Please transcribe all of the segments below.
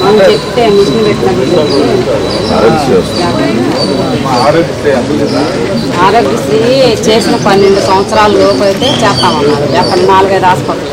మనం చెప్తే మిషన్ పెట్టినప్పుడు ఆరోగ్యశ్రీ. చేసిన పన్నెండు సంవత్సరాల లోపు అయితే చేస్తామన్నారు. అక్కడ నాలుగైదు హాస్పిటల్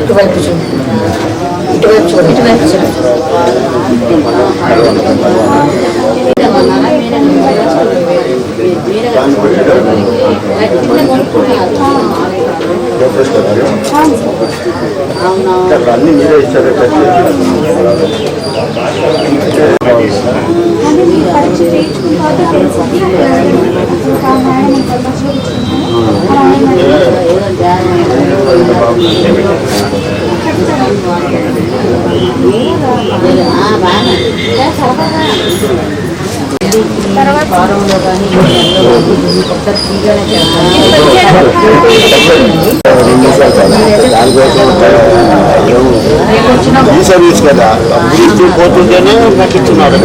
ఇటువైపు చూడు. ఇటువైపు చూడు. ఇటువైపు చూడు 그러시더라고요. 그러니까 맞는 일에 있어야 될것 같아 아, 많아. 내가 잘하나? ఇచ్చారు ఈ సర్వీస్ కదా అప్పుడు ఇస్తూ పోతుంటేనే కట్టించున్నాడు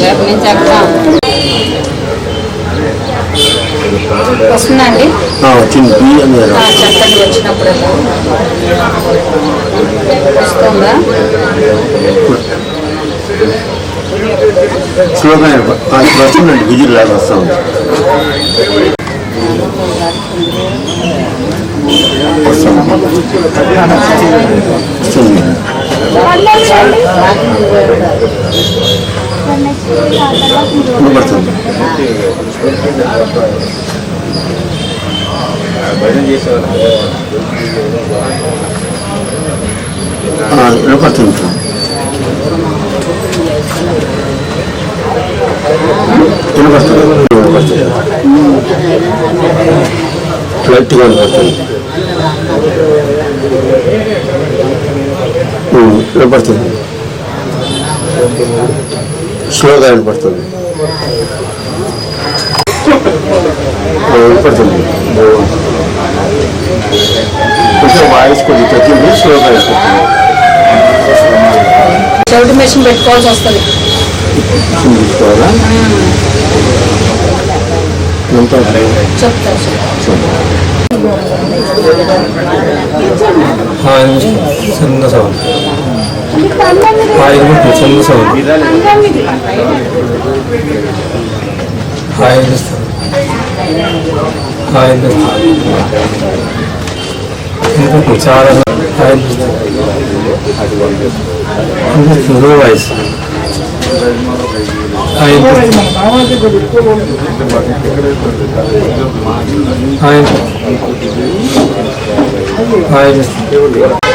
రేపు నుంచి ఎగ్జామ్ వస్తుందండి? వచ్చింది. చెప్పండి వచ్చినప్పుడు. వస్తుందా? స్లోగా వచ్చిందండి విజిల్ లాగా వస్తా ఉంది. వస్తుంది. పడుతుంది వినపడుతుంది వినపడుతుంది వినపడుతుంది లైట్గా వినపడుతుంది. వినపడుతుంది. స్లోగా వినపడుతుంది. వినపడుతుంది. కొంచెం వాయిస్ కొంచెం తగ్గింది స్లోగా వినపడుతుంది. చెవిటి మెషిన్ పెట్టుకోవాల్సి వస్తుంది. తీసుకోవాలా చిన్న హాయ్ చిన్న సౌండ్ హాయ్ అనిపిస్తుంది హాయ్ అనిపిస్తుంది ఎందుకు చాలా హాయ్ అనిపిస్తుంది అనిపిస్తుంది లో వాయిస్ హాయ్ అనిపిస్తుంది హాయ్ అనిపిస్తుంది హాయ్ అనిపిస్తుంది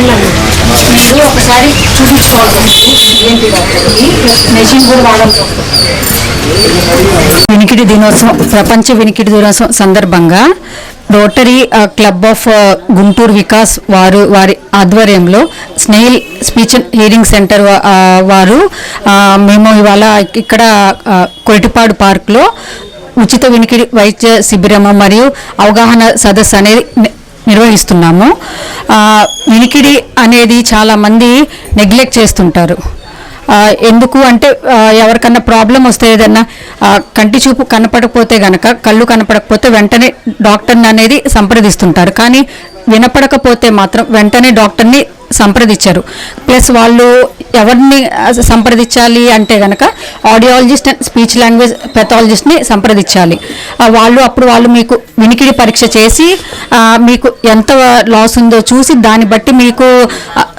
మీరు ఒకసారి చూపించుకోవాల్సి వస్తుంది ఏంటి డాక్టర్కి మెషిన్ కూడా వాడాల్సి వస్తుంది వినికిడి దినోత్సవం ప్రపంచ వినికిడి దినోత్సవం సందర్భంగా rotary club of Guntur Vikas వారు వారి ఆధ్వర్యంలో Snehil speech and hearing centre వారు మేము ఇవాళ ఇక్కడ కొరిటిపాడు కొరటిపాడు పార్క్లో ఉచిత వినికిడి వైద్య శిబిరము మరియు అవగాహన సదస్సు అనేది నిర్వహిస్తున్నాము. వినికిడి అనేది చాలామంది నెగ్లెక్ట్ చేస్తుంటారు. ఎందుకు అంటే ఎవరికన్నా ప్రాబ్లం వస్తే ఏదన్నా కంటి చూపు కనపడకపోతే గనక కళ్ళు కనపడకపోతే వెంటనే డాక్టర్ని అనేది సంప్రదిస్తుంటారు. కానీ వినపడకపోతే మాత్రం వెంటనే డాక్టర్ని సంప్రదించారు. ప్లస్ వాళ్ళు ఎవరిని సంప్రదించాలి అంటే గనక ఆడియాలజిస్ట్ అండ్ స్పీచ్ లాంగ్వేజ్ పెథాలజిస్ట్ని సంప్రదించాలి. వాళ్ళు అప్పుడు వాళ్ళు మీకు వినికిడి పరీక్ష చేసి మీకు ఎంత లాస్ ఉందో చూసి దాన్ని బట్టి మీకు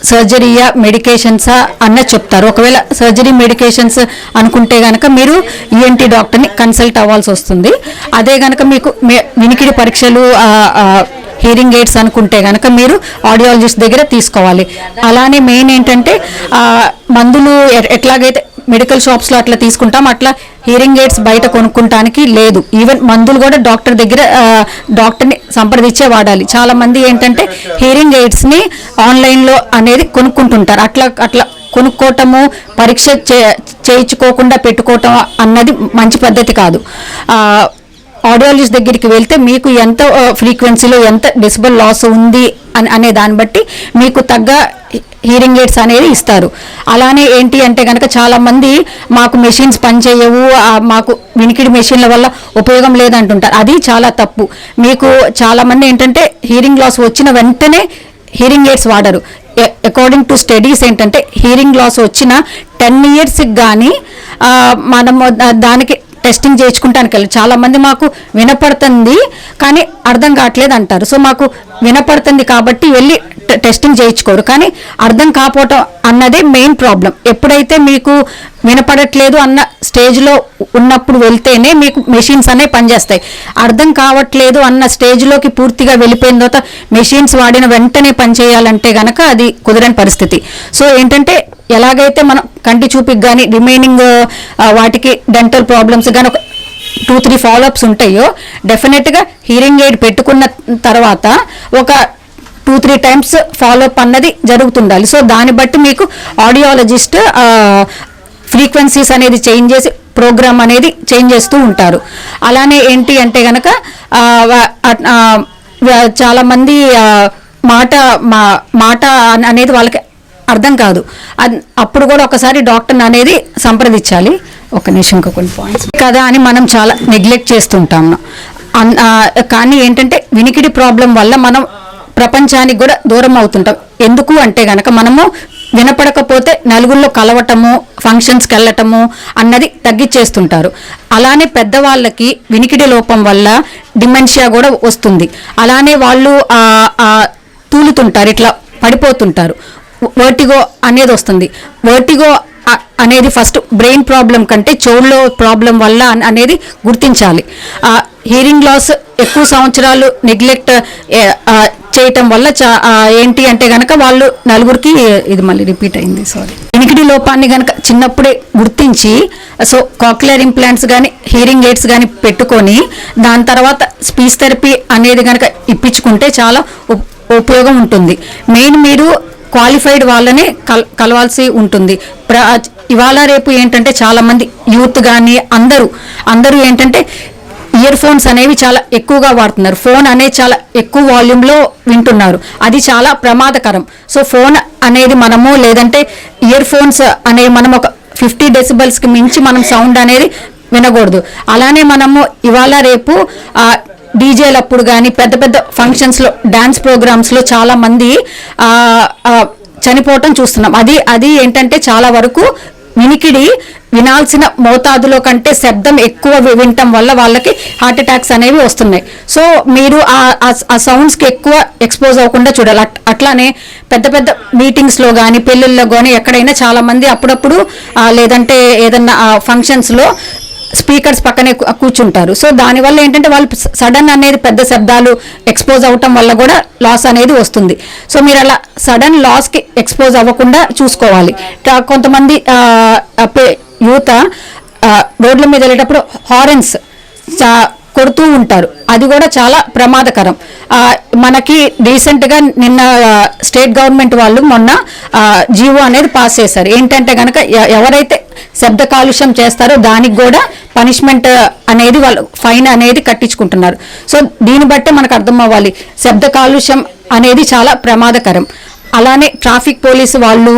సర్జరీయా మెడికేషన్సా అన్న చెప్తారు. ఒకవేళ సర్జరీ మెడికేషన్స్ అనుకుంటే కనుక మీరు ఈఎన్టీ డాక్టర్ని కన్సల్ట్ అవ్వాల్సి వస్తుంది. అదే కనుక మీకు మే- వినికిడి పరీక్షలు హీరింగ్ ఎయిడ్స్ అనుకుంటే కనుక మీరు ఆడియాలజిస్ట్ దగ్గర తీసుకోవాలి. అలానే మెయిన్ ఏంటంటే మందులు ఎట్లాగైతే మెడికల్ షాప్స్లో అట్లా తీసుకుంటాం అట్లా హియరింగ్ ఎయిడ్స్ బయట కొనుక్కుంటానికి లేదు. ఈవెన్ మందులు కూడా డాక్టర్ దగ్గర డాక్టర్ని సంప్రదించే వాడాలి. చాలా మంది ఏంటంటే హియరింగ్ ఎయిడ్స్ని ఆన్లైన్లో అనేది కొనుక్కుంటుంటారు. అట్లా అట్లా కొనుక్కోవటము పరీక్ష చే చేయించుకోకుండా పెట్టుకోవటం అన్నది మంచి పద్ధతి కాదు. ఆడియాలజిస్ట్ దగ్గరికి వెళ్తే మీకు ఎంత ఫ్రీక్వెన్సీలో ఎంత డెసిబల్ లాస్ ఉంది అని అనే దాన్ని బట్టి మీకు తగ్గ హీరింగ్ ఎయిడ్స్ అనేది ఇస్తారు. అలానే ఏంటి అంటే కనుక చాలామంది మాకు మెషిన్స్ పనిచేయవు మాకు వినికిడి మెషిన్ల వల్ల ఉపయోగం లేదంటుంటారు. అది చాలా తప్పు. మీకు చాలామంది ఏంటంటే హీరింగ్ లాస్ వచ్చిన వెంటనే హీరింగ్ ఎయిడ్స్ వాడరు. అకార్డింగ్ టు స్టడీస్ ఏంటంటే హీరింగ్ లాస్ వచ్చిన టెన్ ఇయర్స్కి కానీ మనము దానికి టెస్టింగ్ చేయించుకుంటానికి వెళ్ళి. చాలామంది మాకు వినపడుతుంది కానీ అర్థం కావట్లేదు అంటారు. సో మాకు వినపడుతుంది కాబట్టి వెళ్ళి టె- టెస్టింగ్ చేయించుకోరు. కానీ అర్థం కాకపోవటం అన్నదే మెయిన్ ప్రాబ్లం ఎప్పుడైతే మీకు వినపడట్లేదు అన్న స్టేజ్లో ఉన్నప్పుడు వెళ్తేనే మీకు మెషిన్స్ అనేవి పనిచేస్తాయి. అర్థం కావట్లేదు అన్న స్టేజ్లోకి పూర్తిగా వెళ్ళిపోయిన తర్వాత మెషిన్స్ వాడిన వెంటనే పనిచేయాలంటే గనక అది కుదరని పరిస్థితి. సో ఏంటంటే ఎలాగైతే మనం కంటి చూపికి కానీ రిమైనింగ్ వాటికి డెంటల్ ప్రాబ్లమ్స్ కానీ ఒక టూ త్రీ ఫాలోఅప్స్ ఉంటాయో డెఫినెట్గా హీరింగ్ ఎయిడ్ పెట్టుకున్న తర్వాత ఒక టూ త్రీ టైమ్స్ ఫాలోఅప్ అన్నది జరుగుతుండాలి. సో దాన్ని బట్టి మీకు ఆడియాలజిస్ట్ ఫ్రీక్వెన్సీస్ అనేది చేంజ్ చేసి ప్రోగ్రామ్ అనేది చేంజ్ చేస్తూ ఉంటారు. అలానే ఏంటి అంటే కనుక చాలామంది మాట మా మాట అనేది వాళ్ళకి అర్థం కాదు. అప్పుడు కూడా ఒకసారి డాక్టర్ని అనేది సంప్రదించాలి. ఒక నిమిషం ఇంకా కొన్ని పాయింట్స్. కదా అని మనం చాలా నెగ్లెక్ట్ చేస్తుంటాము కానీ ఏంటంటే వినికిడి ప్రాబ్లం వల్ల మనం ప్రపంచానికి కూడా దూరం అవుతుంటాం. ఎందుకు అంటే గనక మనము వినపడకపోతే నలుగురిలో కలవటము ఫంక్షన్స్కి వెళ్ళటము అన్నది తగ్గించేస్తుంటారు అలానే పెద్దవాళ్ళకి వినికిడి లోపం వల్ల డిమెన్షియా కూడా వస్తుంది. అలానే వాళ్ళు తూలుతుంటారు ఇట్లా పడిపోతుంటారు. వర్టిగో అనేది వస్తుంది. వర్టిగో అనేది ఫస్ట్ బ్రెయిన్ ప్రాబ్లం కంటే చెవుల్లో ప్రాబ్లం వల్ల అనేది గుర్తించాలి. హీరింగ్ లాస్ ఎక్కువ సంవత్సరాలు నెగ్లెక్ట్ చేయటం వల్ల చా- ఏంటి అంటే గనక వాళ్ళు నలుగురికి ఇది మళ్ళీ రిపీట్ అయింది సారీ. వినికిడి లోపాన్ని గనక చిన్నప్పుడే గుర్తించి సో కాక్లియర్ ఇంప్లాంట్స్ కానీ హీరింగ్ ఎయిడ్స్ కానీ పెట్టుకొని దాని తర్వాత స్పీచ్ థెరపీ అనేది గనక ఇప్పించుకుంటే చాలా ఉపయోగం ఉంటుంది. మెయిన్ మీరు క్వాలిఫైడ్ వాళ్ళనే కల్ కలవాల్సి ఉంటుంది. ప్ర ఇవాళ రేపు ఏంటంటే చాలామంది యూత్ కానీ అందరూ అందరూ ఏంటంటే ఇయర్ ఫోన్స్ అనేవి చాలా ఎక్కువగా వాడుతున్నారు. ఫోన్ అనేది చాలా ఎక్కువ వాల్యూమ్లో వింటున్నారు. అది చాలా ప్రమాదకరం. సో ఫోన్ అనేది మనము లేదంటే ఇయర్ ఫోన్స్ అనేవి మనం ఒక ఫిఫ్టీ డెసిబల్స్కి మించి మనం సౌండ్ అనేది వినకూడదు. అలానే మనము ఇవాళ రేపు డీజేలప్పుడు కానీ పెద్ద పెద్ద ఫంక్షన్స్లో డ్యాన్స్ ప్రోగ్రామ్స్లో చాలామంది చనిపోవటం చూస్తున్నాం. అది అది ఏంటంటే చాలా వరకు వినికిడి వినాల్సిన మోతాదులో కంటే శబ్దం ఎక్కువ వినటం వల్ల వాళ్ళకి హార్ట్ అటాక్స్ అనేవి వస్తున్నాయి. సో మీరు ఆ- ఆ- సౌండ్స్కి ఎక్కువ ఎక్స్పోజ్ అవ్వకుండా చూడాలి. అట్- అట్లానే పెద్ద పెద్ద మీటింగ్స్లో కానీ పెళ్ళిళ్ళలో కానీ ఎక్కడైనా చాలామంది అప్పుడప్పుడు లేదంటే ఏదన్నా ఫంక్షన్స్లో స్పీకర్స్ పక్కనే కూర్చుంటారు. సో దానివల్ల ఏంటంటే వాళ్ళు సడన్ అనేది పెద్ద శబ్దాలు ఎక్స్పోజ్ అవ్వటం వల్ల కూడా లాస్ అనేది వస్తుంది. సో మీరు అలా సడన్ లాస్కి ఎక్స్పోజ్ అవ్వకుండా చూసుకోవాలి. కొంతమంది యూత రోడ్ల మీద వెళ్ళేటప్పుడు హారెన్స్ కొడుతూ ఉంటారు. అది కూడా చాలా ప్రమాదకరం. మనకి రీసెంట్గా నిన్న స్టేట్ గవర్నమెంట్ వాళ్ళు మొన్న జీవో అనేది పాస్ చేశారు. ఏంటంటే కనుక ఎవరైతే శబ్ద కాలుష్యం చేస్తారో దానికి కూడా పనిష్మెంట్ అనేది వాళ్ళు ఫైన్ అనేది కట్టించుకుంటున్నారు. సో దీన్ని బట్టే మనకు అర్థం అవ్వాలి శబ్ద కాలుష్యం అనేది చాలా ప్రమాదకరం. అలానే ట్రాఫిక్ పోలీసు వాళ్ళు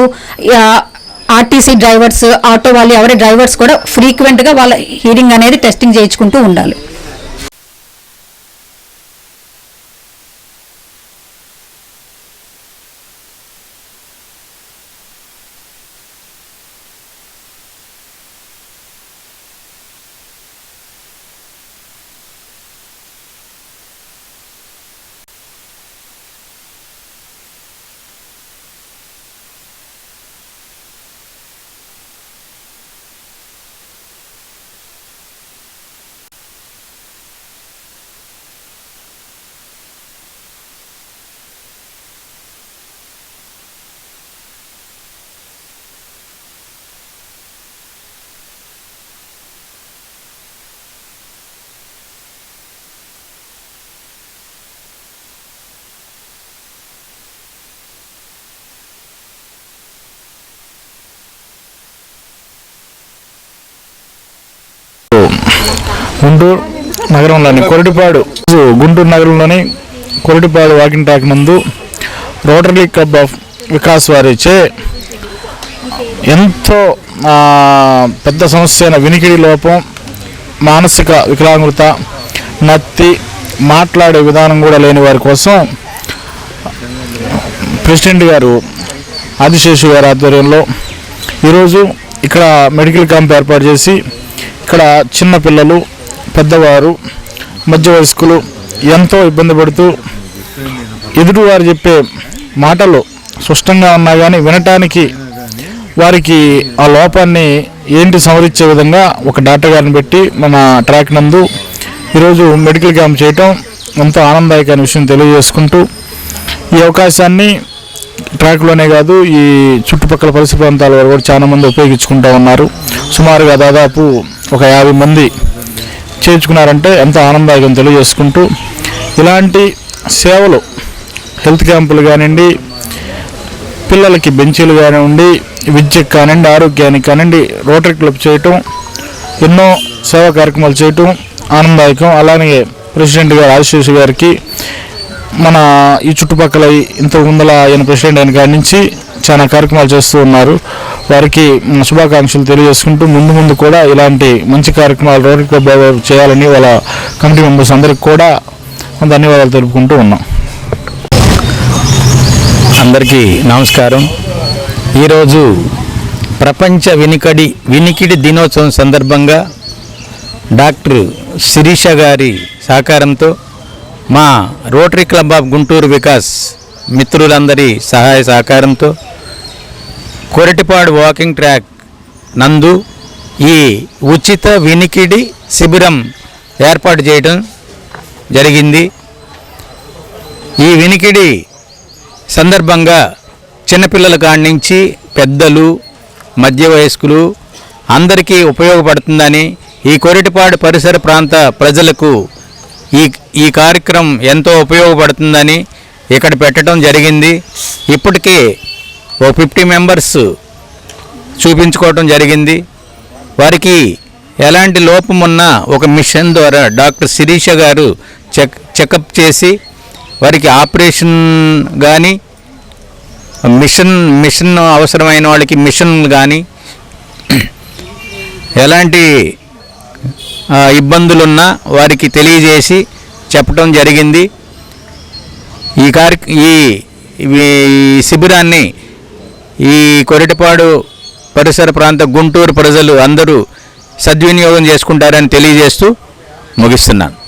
ఆర్టీసీ డ్రైవర్స్ ఆటో వాళ్ళు ఎవరి డ్రైవర్స్ కూడా ఫ్రీక్వెంట్గా వాళ్ళ హీరింగ్ అనేది టెస్టింగ్ చేయించుకుంటూ ఉండాలి. గుంటూరు నగరంలోని కొరటిపాడు. గుంటూరు నగరంలోని కొరటిపాడు వాకింగ్ ట్రాక్ నందు రోటరీ క్లబ్ ఆఫ్ వికాస్ వారిచే ఎంతో పెద్ద సమస్య అయిన వినికిడి లోపం మానసిక వికలాంగుత నత్తి మాట్లాడే విధానం కూడా లేని వారి కోసం ప్రెసిడెంట్ గారు ఆదిశేషు గారి ఆధ్వర్యంలో ఈరోజు ఇక్కడ మెడికల్ క్యాంప్ ఏర్పాటు చేసి ఇక్కడ చిన్నపిల్లలు పెద్దవారు మధ్య వయస్కులు ఎంతో ఇబ్బంది పడుతూ ఎదుటివారు చెప్పే మాటలు స్పష్టంగా ఉన్నా కానీ వినటానికి వారికి ఆ లోపాన్ని ఏంటి సమరించే విధంగా ఒక డాక్టర్ గారిని పెట్టి మన ట్రాక్ నందు ఈరోజు మెడికల్ క్యాంప్ చేయటం ఎంతో ఆనందదాయకమైన విషయం తెలియజేసుకుంటూ ఈ అవకాశాన్ని ట్రాక్లోనే కాదు ఈ చుట్టుపక్కల పరిసర ప్రాంతాల వారు కూడా చాలామంది ఉపయోగించుకుంటూ ఉన్నారు. సుమారుగా దాదాపు ఒక యాభై మంది చేర్చుకున్నారంటే ఎంత ఆనందాయకం తెలియజేసుకుంటూ ఇలాంటి సేవలు హెల్త్ క్యాంపులు కానివ్వండి పిల్లలకి బెంచీలు కానివ్వండి విద్యకు కానివ్వండి ఆరోగ్యానికి కానివ్వండి రోటరీ క్లబ్ చేయటం ఎన్నో సేవా కార్యక్రమాలు చేయటం ఆనందాయకం. అలానే ప్రెసిడెంట్ గారు ఆశీష్ గారికి మన ఈ చుట్టుపక్కల ఇంత ముందల ఆయన ప్రెసిడెంట్ ఆయన కాడి నుంచి చాలా కార్యక్రమాలు చేస్తూ ఉన్నారు. వారికి శుభాకాంక్షలు తెలియజేసుకుంటూ ముందు ముందు కూడా ఇలాంటి మంచి కార్యక్రమాలు రోడ్ క్లబ్ చేయాలని వాళ్ళ కమిటీ మెంబర్స్ అందరికి కూడా ధన్యవాదాలు తెలుపుకుంటూ ఉన్నాం. అందరికీ నమస్కారం. ఈరోజు ప్రపంచ వినికడి వినికిడి దినోత్సవం సందర్భంగా డాక్టర్ శిరీష గారి సహకారంతో మా rotary club of Guntur Vikas మిత్రులందరి సహాయ సహకారంతో కొరటిపాడు వాకింగ్ ట్రాక్ నందు ఈ ఉచిత వినికిడి శిబిరం ఏర్పాటు చేయడం జరిగింది. ఈ వినికిడి సందర్భంగా చిన్నపిల్లల కాడి నుంచి పెద్దలు మధ్య వయస్కులు అందరికీ ఉపయోగపడుతుందని ఈ కొరటిపాడు పరిసర ప్రాంత ప్రజలకు ఈ ఈ కార్యక్రమం ఎంతో ఉపయోగపడుతుందని ఇక్కడ పెట్టడం జరిగింది. ఇప్పటికే ఓ ఫిఫ్టీ మెంబర్స్ చూపించుకోవటం జరిగింది. వారికి ఎలాంటి లోపం ఉన్నా ఒక మిషన్ ద్వారా డాక్టర్ శిరీష గారు చెక్ చెకప్ చేసి వారికి ఆపరేషన్ కానీ మిషన్ మిషన్ అవసరమైన వాళ్ళకి మిషన్ కానీ ఎలాంటి ఇబ్బందులున్నా వారికి తెలియజేసి చెప్పడం జరిగింది. ఈ కార్య ఈ శిబిరాన్ని ఈ కొరటిపాడు పరిసర ప్రాంత గుంటూరు ప్రజలు అందరూ సద్వినియోగం చేసుకుంటారని తెలియజేస్తూ ముగిస్తున్నాను.